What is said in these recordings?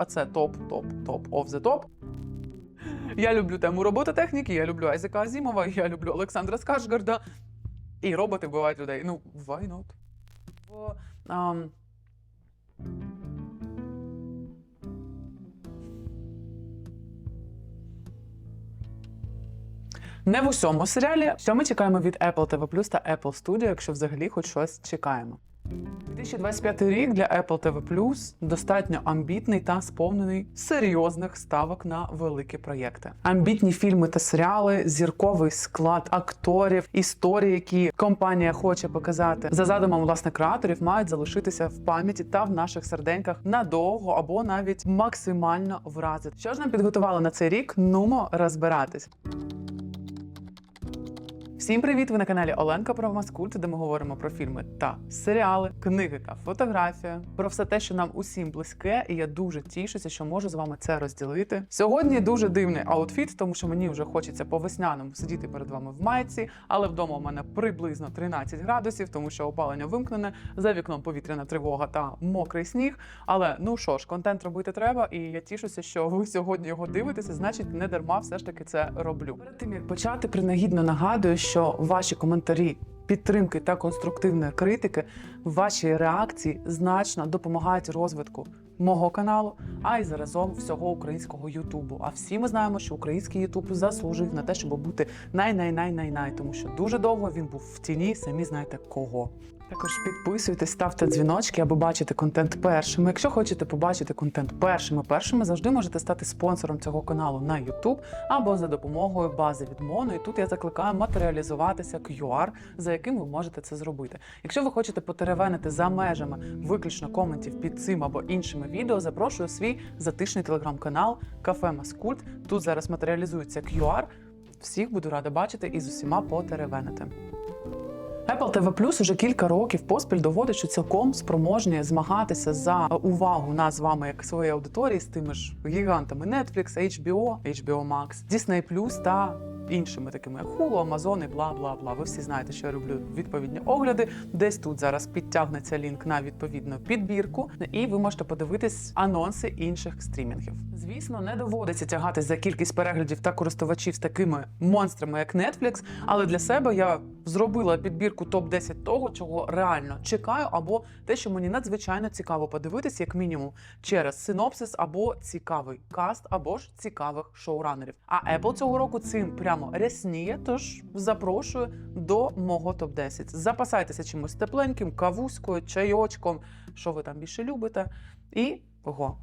а це топ, топ, топ of the top. Я люблю тему робототехніки, я люблю Айзека Азімова, я люблю Олександра Скаржгарда. І роботи вбивають людей. Ну, why not? В, ам, Не в усьому серіалі. Що ми чекаємо від Apple TV та Apple Studio, якщо взагалі хоч щось чекаємо. 2025 рік для Apple TV достатньо амбітний та сповнений серйозних ставок на великі проєкти. Амбітні фільми та серіали, зірковий склад акторів, історії, які компанія хоче показати за задумом власне креаторів, мають залишитися в пам'яті та в наших серденьках надовго або навіть максимально вразити. Що ж нам підготували на цей рік? Нумо розбиратись. Всім привіт! Ви на каналі Оленка про Маскульт, де ми говоримо про фільми та серіали, книги та фотографія, про все те, що нам усім близьке, і я дуже тішуся, що можу з вами це розділити. Сьогодні дуже дивний аутфіт, тому що мені вже хочеться по весняному сидіти перед вами в майці, але вдома у мене приблизно 13 градусів, тому що опалення вимкнене, за вікном повітряна тривога та мокрий сніг. Але ну що ж, контент робити треба, і я тішуся, що ви сьогодні його дивитеся. Значить, не дарма все ж таки це роблю. Перед тим як почати, принагідно нагадую, що ваші коментарі. Підтримки та конструктивної критики, ваші реакції значно допомагають розвитку мого каналу, а й заразом всього українського Ютубу. А всі ми знаємо, що український Ютуб заслужив на те, щоб бути най-най-най-най-най, тому що дуже довго він був в тіні, самі знаєте кого. Також підписуйтесь, ставте дзвіночки, аби бачити контент першими. Якщо хочете побачити контент першими, першими завжди можете стати спонсором цього каналу на YouTube або за допомогою бази від Моно. І тут я закликаю матеріалізуватися QR, за яким ви можете це зробити. Якщо ви хочете потеревенити за межами виключно коментів під цим або іншими відео, запрошую свій затишний телеграм-канал Кафе Маскульт. Тут зараз матеріалізується QR. Всіх буду рада бачити і з усіма потеревенити. Apple TV Plus уже кілька років поспіль доводить, що цілком спроможні змагатися за увагу нас з вами як своєї аудиторії з тими ж гігантами Netflix, HBO, HBO Max, Disney Plus та іншими такими як Amazon і бла бла бла. Ви всі знаєте, що я роблю відповідні огляди. Десь тут зараз підтягнеться лінк на відповідну підбірку, і ви можете подивитись анонси інших стрімінгів. Звісно, не доводиться тягати за кількість переглядів та користувачів з такими монстрами, як Netflix, але для себе я зробила підбірку топ 10 того, чого реально чекаю, або те, що мені надзвичайно цікаво подивитись, як мінімум, через синопсис або цікавий каст, або ж цікавих шоуранерів. А Apple цього року цим прямо рясніє. Тож запрошую до мого топ 10 Запасайтеся чимось тепленьким, кавуською, чайочком, що ви там більше любите, і го.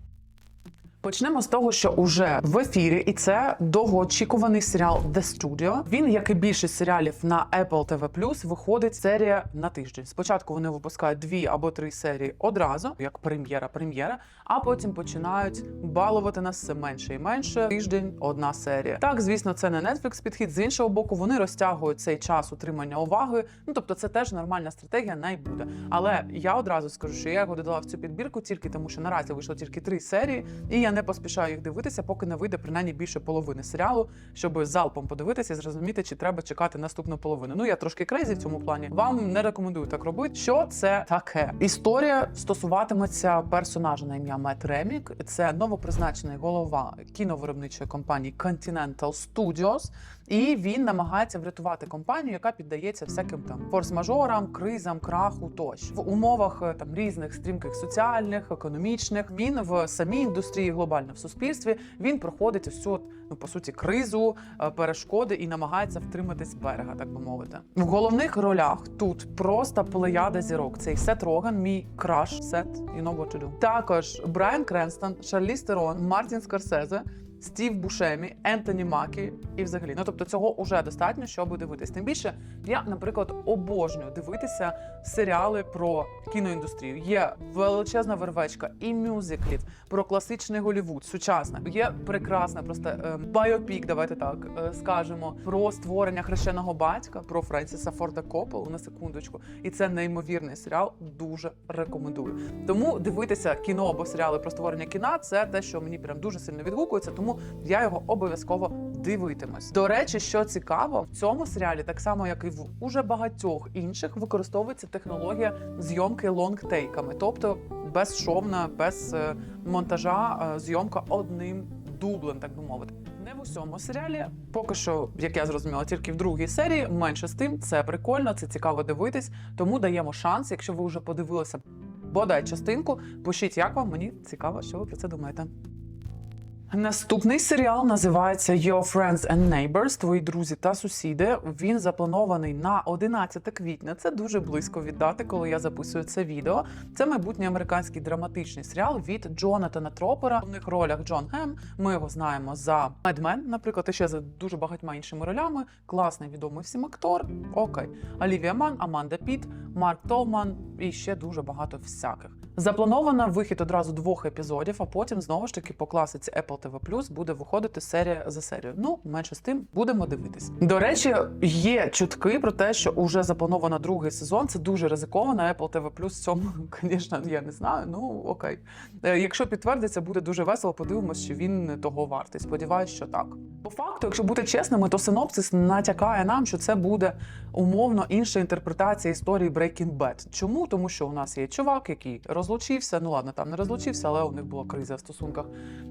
Почнемо з того, що уже в ефірі, і це довгоочікуваний серіал The Studio. Він, як і більшість серіалів на Apple TV+, виходить серія на тиждень. Спочатку вони випускають дві або три серії одразу, як прем'єра-прем'єра, а потім починають балувати нас все менше і менше. Тиждень одна серія. Так, звісно, це не Netflix підхід. З іншого боку, вони розтягують цей час утримання уваги. Ну тобто, це теж нормальна стратегія, не буде. Але я одразу скажу, що я його додала в цю підбірку тільки тому, що наразі вийшло тільки три серії, і я не поспішаю їх дивитися, поки не вийде принаймні більше половини серіалу, щоб залпом подивитися і зрозуміти, чи треба чекати наступну половину. Ну я трошки крейзі в цьому плані. Вам не рекомендую так робити. Що це таке? Історія стосуватиметься персонажа на ім'я Мет Ремік. Це новопризначений голова кіновиробничої компанії Continental Studios. І він намагається врятувати компанію, яка піддається всяким там форс-мажорам, кризам, краху тощо в умовах е, там різних стрімких соціальних, економічних. Він в самій індустрії глобально в суспільстві він проходить ось цю ну по суті кризу, е, перешкоди і намагається втриматись берега, так би мовити. В головних ролях тут просто плеяда зірок. Цей Сет Роган, мій краш Сет, you know what. Також Брайан Кренстон, Шарлі Стерон, Мартін Скорсезе. Стів Бушемі, Ентоні Макі і взагалі. Ну тобто цього вже достатньо, щоб дивитись. Тим більше я, наприклад, обожнюю дивитися серіали про кіноіндустрію. Є величезна вервечка і мюзиклів про класичний Голівуд, сучасна. Є прекрасна просто е, байопік, давайте так е, скажемо, про створення хрещеного батька, про Френсіса Форда Копполу на секундочку. І це неймовірний серіал. Дуже рекомендую. Тому дивитися кіно або серіали про створення кіна це те, що мені прям дуже сильно відгукується. Тому я його обов'язково дивитимусь. До речі, що цікаво, в цьому серіалі, так само як і в уже багатьох інших, використовується технологія зйомки лонгтейками, тобто безшовна, без е, монтажа, е, зйомка одним дублем, так би мовити. Не в усьому серіалі, поки що, як я зрозуміла, тільки в другій серії. Менше з тим, це прикольно, це цікаво дивитись. Тому даємо шанс, якщо ви вже подивилися бодай частинку, пишіть, як вам мені цікаво, що ви про це думаєте. Наступний серіал називається Your Friends and Neighbors, Твої друзі та сусіди. Він запланований на 11 квітня. Це дуже близько від дати, коли я записую це відео. Це майбутній американський драматичний серіал від Джонатана Тропера. В головних ролях Джон Гем. Ми його знаємо за Men, наприклад, і ще за дуже багатьма іншими ролями. Класний відомий всім актор. Окей, Олівія Ман, Аманда Піт, Марк Толман і ще дуже багато всяких. Заплановано вихід одразу двох епізодів, а потім знову ж таки по класиці Apple TV буде виходити серія за серією. Ну, менше з тим, будемо дивитись. До речі, є чутки про те, що вже заплановано другий сезон. Це дуже ризиковано. Apple TV цьому, звісно, я не знаю. Ну окей. Е, Якщо підтвердиться, буде дуже весело. Подивимось, чи він того вартий. Сподіваюсь, що так. По факту, якщо бути чесними, то синопсис натякає нам, що це буде умовно інша інтерпретація історії Breaking Bad. Чому? Тому що у нас є чувак, який розлучився. Ну ладно, там не розлучився, але у них була криза в стосунках.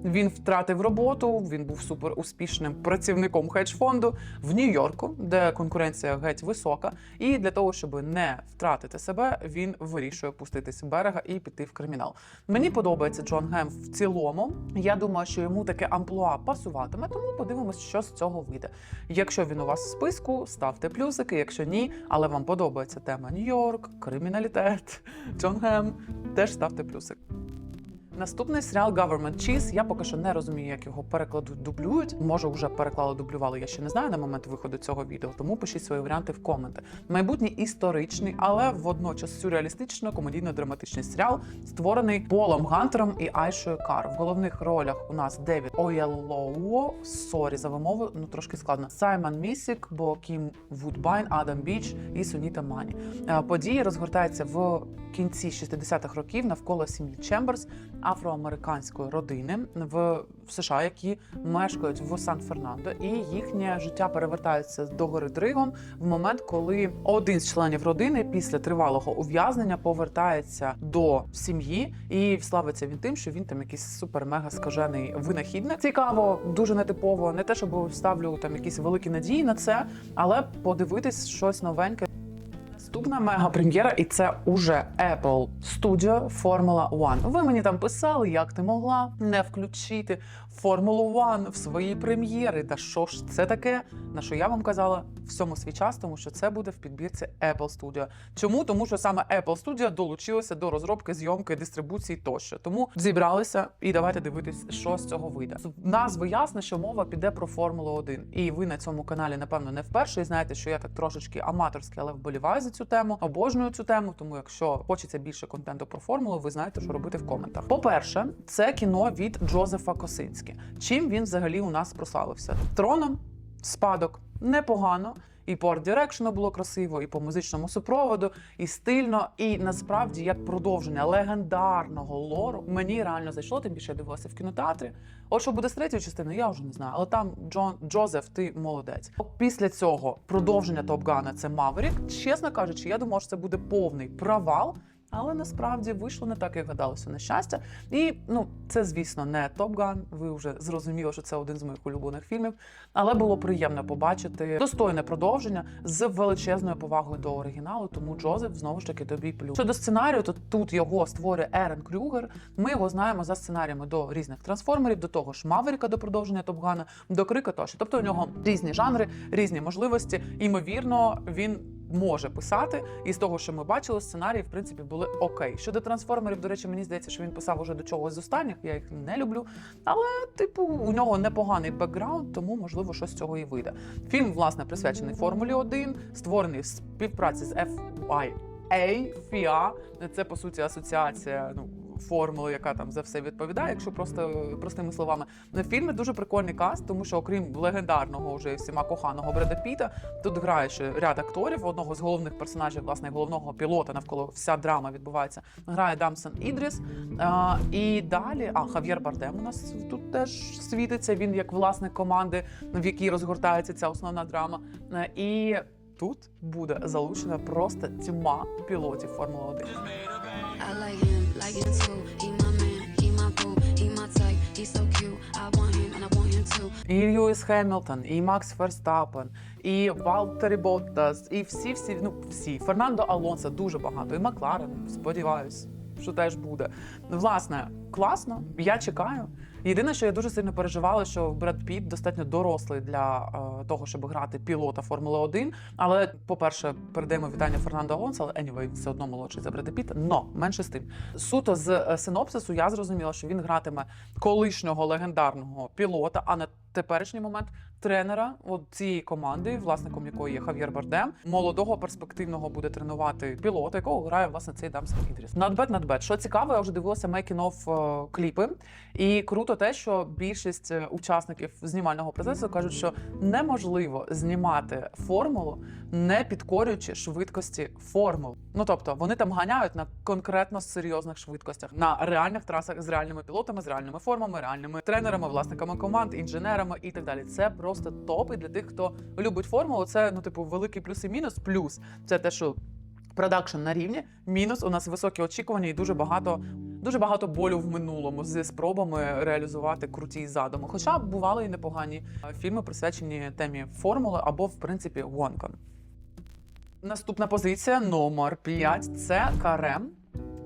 Він втратив роботу. Він був супер успішним працівником хедж-фонду в Нью-Йорку, де конкуренція геть висока. І для того, щоб не втратити себе, він вирішує пуститись берега і піти в кримінал. Мені подобається Джон Гем в цілому. Я думаю, що йому таке амплуа пасуватиме, тому подивимось, що з цього вийде. Якщо він у вас в списку, ставте плюсики. Якщо ні, але вам подобається тема Нью-Йорк, криміналітет, Джон Гем, теж ставте плюсик. Наступний серіал Government Cheese. Я поки що не розумію, як його перекладуть, дублюють. Може, вже переклали, дублювали. Я ще не знаю на момент виходу цього відео. Тому пишіть свої варіанти в коменти. Майбутній історичний, але водночас сюрреалістично комедійно-драматичний серіал, створений Полом Гантером і Айшою Кар. В головних ролях у нас Девід Оєлоуо, сорі за вимову, ну трошки складно. Саймон Місік, Боакім Вудбайн, Адам Біч і Суніта Мані. Е, Події розгортаються в кінці 60-х років навколо сім'ї Чемберс, афроамериканської родини в США, які мешкають в Сан-Фернандо, і їхнє життя перевертається до гори Дригом в момент, коли один з членів родини після тривалого ув'язнення повертається до сім'ї і славиться він тим, що він там якийсь супер-мега скажений винахідник. Цікаво, дуже нетипово. Не те, щоб ставлю там якісь великі надії на це, але подивитись щось новеньке. Наступна мега-прем'єра, і це уже Apple Studio Formula One. Ви мені там писали, як ти могла не включити Формулу One в свої прем'єри. Та що ж це таке? На що я вам казала всьому свій час, тому що це буде в підбірці Apple Studio. Чому? Тому що саме Apple Studio долучилося до розробки, зйомки, дистрибуції тощо. Тому зібралися і давайте дивитись, що з цього вийде. З назви ясно, що мова піде про Формулу 1. І ви на цьому каналі, напевно, не вперше. І знаєте, що я так трошечки аматорський, але вболіваю за цю тему, обожнюю цю тему. Тому, якщо хочеться більше контенту про формулу, ви знаєте, що робити в коментах. По-перше, це кіно від Джозефа Косинські. Чим він взагалі у нас прославився? Троном, спадок, непогано. І по арт-дирекшену було красиво, і по музичному супроводу, і стильно. І насправді, як продовження легендарного лору, мені реально зайшло. Тим більше я дивилася в кінотеатрі. От що буде з третьою частиною, я вже не знаю. Але там Джон Джозеф, ти молодець. Після цього продовження Топгана це Маверік. Чесно кажучи, я думала, що це буде повний провал. Але насправді вийшло не так, як гадалося на щастя. І ну, це, звісно, не Топ Ган. Ви вже зрозуміли, що це один з моїх улюблених фільмів. Але було приємно побачити достойне продовження з величезною повагою до оригіналу. Тому Джозеф знову ж таки тобі плюс. Щодо сценарію, то тут його створює Ерен Крюгер. Ми його знаємо за сценаріями до різних трансформерів, до того ж Маверіка до продовження Топгана, до Крика тощо. Тобто у нього різні жанри, різні можливості. Імовірно, він може писати. І з того, що ми бачили, сценарії, в принципі, були окей. Щодо трансформерів, до речі, мені здається, що він писав уже до чогось з останніх. Я їх не люблю. Але, типу, у нього непоганий бекграунд, тому можливо щось з цього і вийде. Фільм, власне, присвячений Формулі 1, створений в співпраці з FIA. FIA. Це по суті асоціація. Ну формули, яка там за все відповідає, якщо просто простими словами. На фільмі дуже прикольний каст, тому що окрім легендарного вже всіма коханого Бреда Піта, тут грає ще ряд акторів. Одного з головних персонажів, власне, головного пілота, навколо вся драма відбувається. Грає Дамсон Ідріс. А, і далі, а Хав'єр Бардем у нас тут теж світиться. Він як власник команди, в якій розгортається ця основна драма. І тут буде залучена просто тьма пілотів Формули 1. Like him too. to. He my man, he my boo, he my type, he's so cute. I want him and I want him too. І Льюіс Хемілтон, і Макс Ферстапен, і Валтері Боттас, і всі, всі, ну всі. Фернандо Алонсо дуже багато. І Макларен, сподіваюсь, що теж буде. Власне, класно, я чекаю. Єдине, що я дуже сильно переживала, що Бред Піт достатньо дорослий для е, того, щоб грати пілота Формули 1. Але, по-перше, передаємо вітання Фернандо Алонсо, але anyway, все одно молодший за Бреда Піт. Но менше з тим. Суто з е, синопсису я зрозуміла, що він гратиме колишнього легендарного пілота, а на теперішній момент тренера от цієї команди, власником якої є Хав'єр Бардем, молодого перспективного буде тренувати пілота, якого грає власне цей дамський Ідріс. Надбет, надбет. Що цікаво, я вже дивилася е, кліпи, і круто те, що більшість е, учасників знімального процесу кажуть, що неможливо знімати формулу, не підкорюючи швидкості формул. Ну тобто вони там ганяють на конкретно серйозних швидкостях на реальних трасах з реальними пілотами, з реальними формами, реальними тренерами, власниками команд, інженерами і так далі. Це просто топ. І для тих, хто любить формулу, це ну типу великий плюс і мінус. Плюс це те, що продакшн на рівні. Мінус у нас високі очікування і дуже багато. Дуже багато болю в минулому зі спробами реалізувати круті задуми. Хоча бували і непогані фільми, присвячені темі формули або, в принципі, гонкам. Наступна позиція номер 5 це Карем.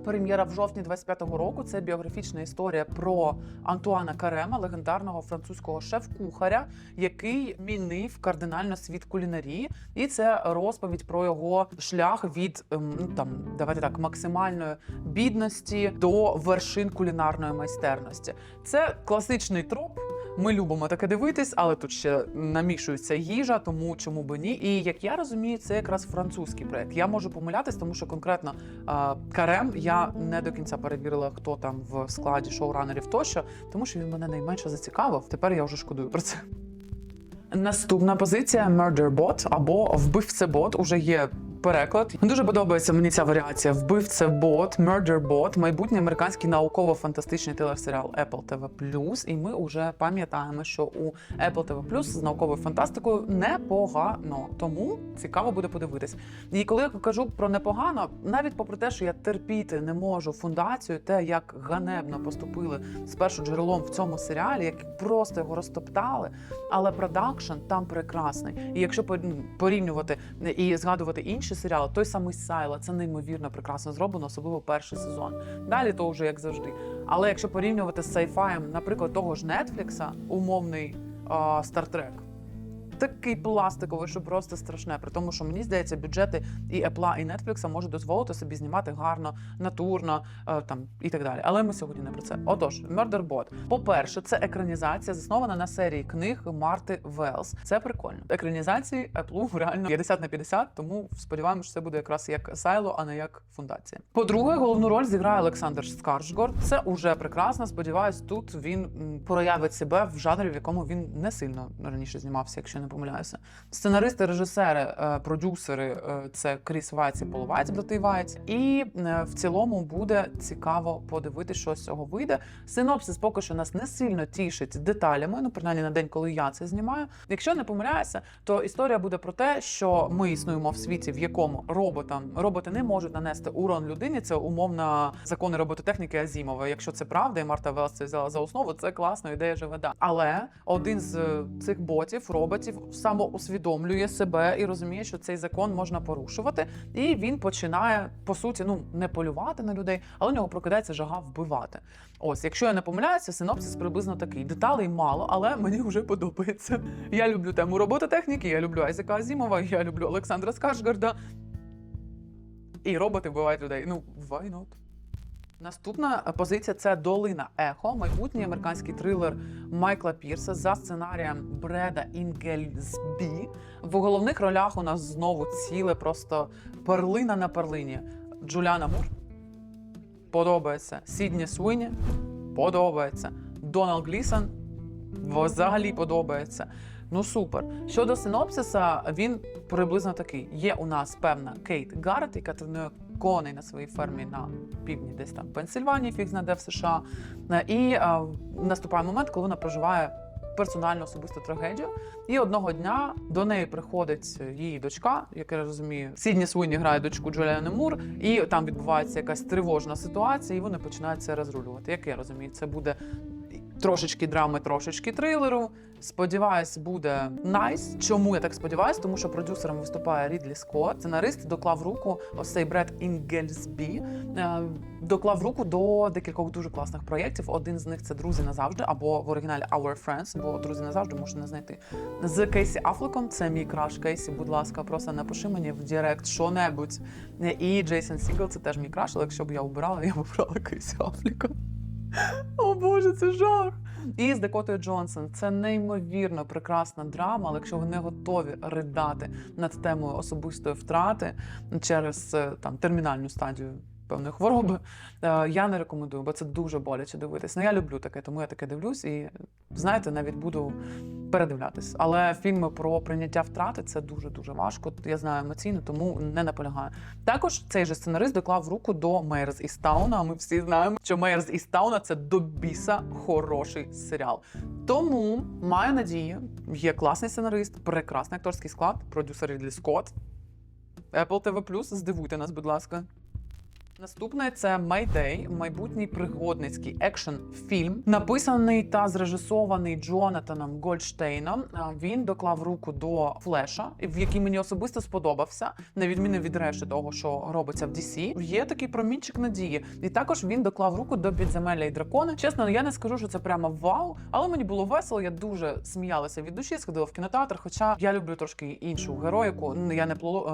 Прем'єра в жовтні 25-го року. Це біографічна історія про Антуана Карема, легендарного французького шеф-кухаря, який мінив кардинально світ кулінарії. І це розповідь про його шлях від ем, ну, там, давайте так, максимальної бідності до вершин кулінарної майстерності. Це класичний троп. Ми любимо таке дивитись, але тут ще намішується їжа, тому чому би ні. І як я розумію, це якраз французький проект. Я можу помилятись, тому що конкретно е, Карем я не до кінця перевірила, хто там в складі шоуранерів тощо, тому що він мене найменше зацікавив. Тепер я вже шкодую про це. Наступна позиція Murderbot або вбивцебот уже є. Переклад дуже подобається мені ця варіація. Вбивцебот, Murderbot, майбутній американський науково-фантастичний телесеріал Apple TV+. І ми вже пам'ятаємо, що у Apple TV+, з науковою фантастикою непогано. Тому цікаво буде подивитись. І коли я кажу про непогано, навіть попри те, що я терпіти не можу фундацію, те, як ганебно поступили з першим джерелом в цьому серіалі, як просто його розтоптали. Але продакшн там прекрасний. І якщо порівнювати і згадувати інші серіали, той самий Сайла, це неймовірно прекрасно зроблено, особливо перший сезон. Далі то вже як завжди. Але якщо порівнювати з сайфаєм, наприклад, того ж Нетфлікса, умовний Стартрек. Такий пластиковий, що просто страшне. При тому, що мені здається, бюджети і Apple, і Netflix можуть дозволити собі знімати гарно, натурно е, там і так далі. Але ми сьогодні не про це. Отож, Murderbot. По-перше, це екранізація, заснована на серії книг Марти Велс. Це прикольно. Екранізації Apple реально 50 на 50, тому сподіваємося, що це буде якраз як сайло, а не як фундація. По-друге, головну роль зіграє Олександр Скаржгорд. Це уже прекрасно. Сподіваюсь, тут він проявить себе в жанрі, в якому він не сильно раніше знімався, якщо не помиляюся. Сценаристи, режисери, е, продюсери е, це Кріс Вайц і Пол брати Вайц. І е, в цілому буде цікаво подивитися, що з цього вийде. Синопсис поки що нас не сильно тішить деталями. Ну, принаймні на день, коли я це знімаю. Якщо не помиляюся, то історія буде про те, що ми існуємо в світі, в якому роботам роботи не можуть нанести урон людині. Це умовна закони робототехніки Азімова. Якщо це правда, і Марта Велс це взяла за основу, це класна ідея живе. Але один з цих ботів, роботів, самоусвідомлює себе і розуміє, що цей закон можна порушувати, і він починає по суті ну не полювати на людей, але у нього прокидається жага вбивати. Ось, якщо я не помиляюся, синопсис приблизно такий. Деталей мало, але мені вже подобається. Я люблю тему робототехніки, я люблю Айзека Азімова, я люблю Олександра Скаржгарда. І роботи вбивають людей. Ну, why not? Наступна позиція це Долина Ехо, майбутній американський трилер Майкла Пірса за сценарієм Бреда Інгельсбі. В головних ролях у нас знову ціле просто перлина на перлині. Джуляна Мур подобається. Сідні Суині подобається. Дональд Глісон взагалі подобається. Ну супер. Щодо синопсиса, він приблизно такий: є у нас певна Кейт Гаррет, яка тренує коней на своїй фермі на півдні, десь там Пенсильванії, фіг знаде в США. Е, І е, наступає момент, коли вона проживає персональну особисту трагедію. І одного дня до неї приходить її дочка, як я розумію, Сідні Суйні грає дочку Джуліани Мур, і там відбувається якась тривожна ситуація, і вони починають це розрулювати. Як я розумію, це буде трошечки драми, трошечки трилеру. Сподіваюсь, буде найс. Чому я так сподіваюся? Тому що продюсером виступає Рідлі Скотт. Сценарист доклав руку ось цей Бред Інгельсбі. е, Доклав руку до декількох дуже класних проєктів. Один з них це друзі назавжди, або в оригіналі Our Friends, бо друзі назавжди можна знайти. З Кейсі Афлеком, це мій краш Кейсі. Будь ласка, просто напиши мені в Директ що-небудь. І Джейсон Сігл це теж мій краш, але якщо б я обирала, я б обрала Кейсі Афліка. О Боже, це жах. І з Декотою Джонсон це неймовірно прекрасна драма, але якщо ви не готові ридати над темою особистої втрати через е, там термінальну стадію певної хвороби, е, я не рекомендую, бо це дуже боляче дивитись. Ну я люблю таке, тому я таке дивлюсь і знаєте, навіть буду передивлятись. Але фільми про прийняття втрати це дуже дуже важко. Я знаю емоційно, тому не наполягаю. Також цей же сценарист доклав руку до Мейерс із. А ми всі знаємо, що Мейерс із Тауна це до біса хороший серіал. Тому маю надію, є класний сценарист, прекрасний акторський склад, продюсер Рідлі Скотт. Apple TV+, здивуйте нас, будь ласка. Наступне це Mayday, майбутній пригодницький екшн фільм, написаний та зрежисований Джонатаном Гольдштейном. Він доклав руку до флеша, в який мені особисто сподобався, на відміну від решти того, що робиться в DC. Є такий промінчик надії. І також він доклав руку до підземелля і дракони. Чесно, я не скажу, що це прямо вау, але мені було весело. Я дуже сміялася від душі, сходила в кінотеатр. Хоча я люблю трошки іншу героїку. Я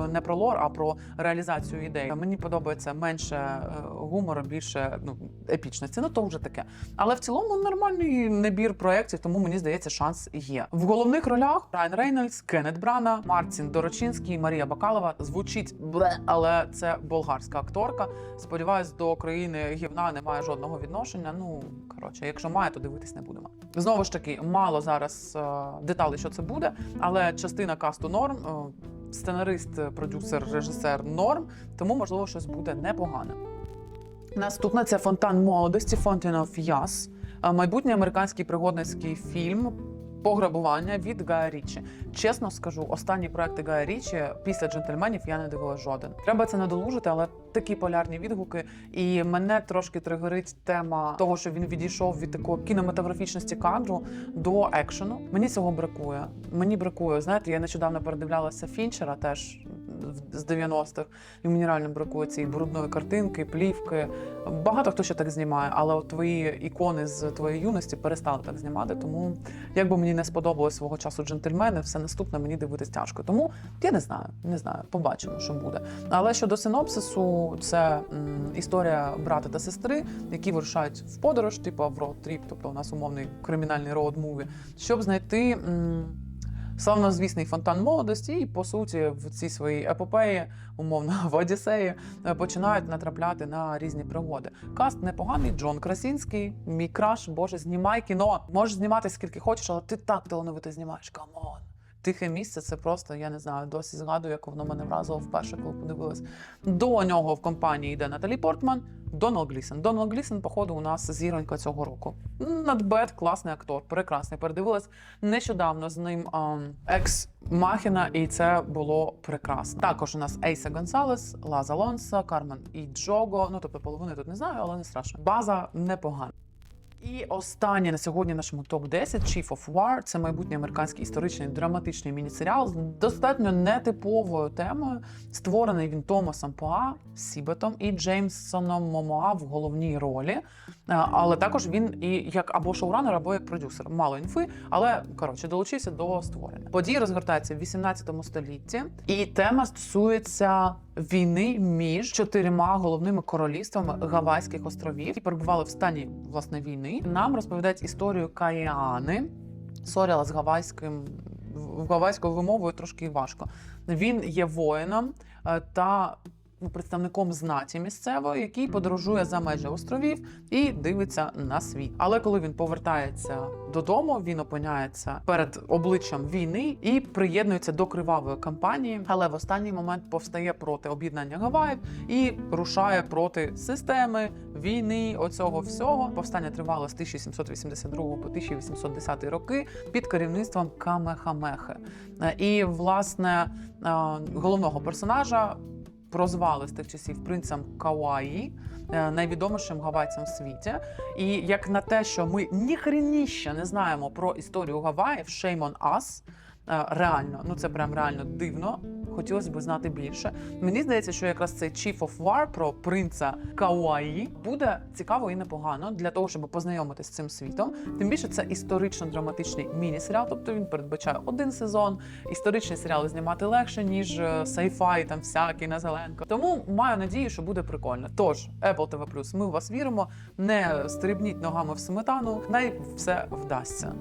не про лор, а про реалізацію ідей. Мені подобається менше е, гумору, більше ну епічності. Ну то вже таке. Але в цілому нормальний набір проєктів, тому мені здається, шанс є. В головних ролях Райан Рейнольдс, Кеннет Брана, Мартін Дорочинський, Марія Бакалова. Звучить бле, але це болгарська акторка. Сподіваюсь, до країни гівна не має жодного відношення. Ну коротше, якщо має, то дивитись не будемо. Знову ж таки, мало зараз е, деталей, що це буде, але частина касту норм. Е, Сценарист, продюсер, режисер норм, тому можливо щось буде непогане. Наступна це фонтан молодості Fountain of Youth. Е, майбутній американський пригодницький фільм. Пограбування від Гая Річі. Чесно скажу, останні проекти Гая Річі після джентльменів я не дивила жоден. Треба це надолужити, але такі полярні відгуки. І мене трошки тригерить тема того, що він відійшов від такої кінематографічності кадру до екшену. Мені цього бракує. Мені бракує. Знаєте, я нещодавно передивлялася Фінчера теж з 90-х, і мені реально бракує цієї брудної картинки, плівки. Багато хто ще так знімає, але от твої ікони з твоєї юності перестали так знімати. Тому як би мені не сподобалось свого часу джентльмени, все наступне мені дивитись тяжко. Тому я не знаю, не знаю, побачимо, що буде. Але щодо синопсису, це м, історія брата та сестри, які вирушають в подорож, типу в роуд-тріп, тобто у нас умовний кримінальний роуд-муві, щоб знайти. м, Славнозвісний фонтан молодості, і по суті, в цій своїй епопеї, умовно в Одіссеї, е, починають натрапляти на різні пригоди. Каст непоганий. Джон Красінський, мій краш, боже, знімай кіно. Можеш знімати скільки хочеш, але ти так талановито знімаєш. Камон. Тихе місце це просто, я не знаю, досі згадую, як воно мене вразило вперше, коли подивилась. До нього в компанії йде Наталі Портман, Дональд Глісон. Дональд Глісон, походу, у нас зіронька цього року. Надбет, класний актор, прекрасний. Передивилась нещодавно з ним ам, екс Махіна, і це було прекрасно. Також у нас Ейса Гонсалес, Лаза Лонса, Кармен і Джого. Ну тобто половини тут не знаю, але не страшно. База непогана. І останнє на сьогодні нашому топ 10 Chief of War. Це майбутній американський історичний драматичний міні-серіал з достатньо нетиповою темою. Створений він Томасом Поа, Сібетом і Джеймсоном Момоа в головній ролі. Е, Але також він і як або шоуранер, або як продюсер. Мало інфи, але коротше долучився до створення. Події розгортаються в 18 столітті, і тема стосується війни між чотирма головними королівствами Гавайських островів, які перебували в стані власне війни. Нам розповідають історію Каїани. Сорі, але з гавайським гавайською вимовою трошки важко. Він є воїном е, та представником знаті місцевої, який подорожує за межі островів і дивиться на світ. Але коли він повертається додому, він опиняється перед обличчям війни і приєднується до кривавої кампанії. Але в останній момент повстає проти об'єднання Гаваїв і рушає проти системи війни. Оцього всього повстання тривало з 1782 по 1810 роки під керівництвом Камехамехи. Е, І власне е, головного персонажа прозвали з тих часів принцем Кауаї, е, найвідомішим гавайцем в світі. І як на те, що ми ніхрініще не знаємо про історію Гаваїв, shame on us, реально, ну це прям реально дивно. Хотілося б знати більше. Мені здається, що якраз цей Chief of War про принца Кауаї буде цікаво і непогано для того, щоб познайомитися з цим світом. Тим більше це історично-драматичний міні-серіал, тобто він передбачає один сезон. Історичні серіали знімати легше, ніж е, sci-fi, там всякий на зеленко. Тому маю надію, що буде прикольно. Тож, Apple TV+, ми в вас віримо. Не стрибніть ногами в сметану, най все вдасться.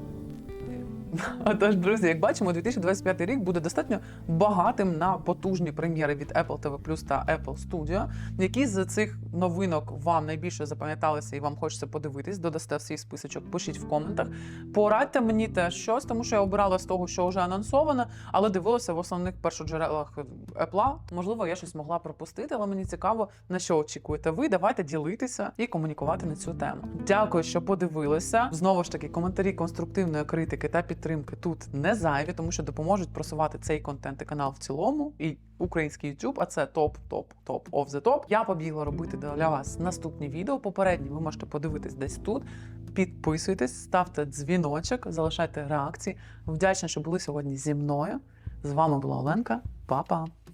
Отож, друзі, як бачимо, 2025 рік буде достатньо багатим на потужні прем'єри від Apple TV та Apple Studio. Які з цих новинок вам найбільше запам'яталися і вам хочеться подивитись, додасте в свій списочок, пишіть в коментах. Порадьте мені теж щось, тому що я обирала з того, що вже анонсовано, але дивилася в основних першоджерелах Apple. Можливо, я щось могла пропустити, але мені цікаво, на що очікуєте ви. Давайте ділитися і комунікувати на цю тему. Дякую, що подивилися. Знову ж таки, коментарі конструктивної критики та підтримки тут не зайві, тому що допоможуть просувати цей контент і канал в цілому і український YouTube, а це топ, топ, топ of the top. Я побігла робити для вас наступні відео. Попередні ви можете подивитись десь тут. Підписуйтесь, ставте дзвіночок, залишайте реакції. Вдячна, що були сьогодні зі мною. З вами була Оленка. Па-па!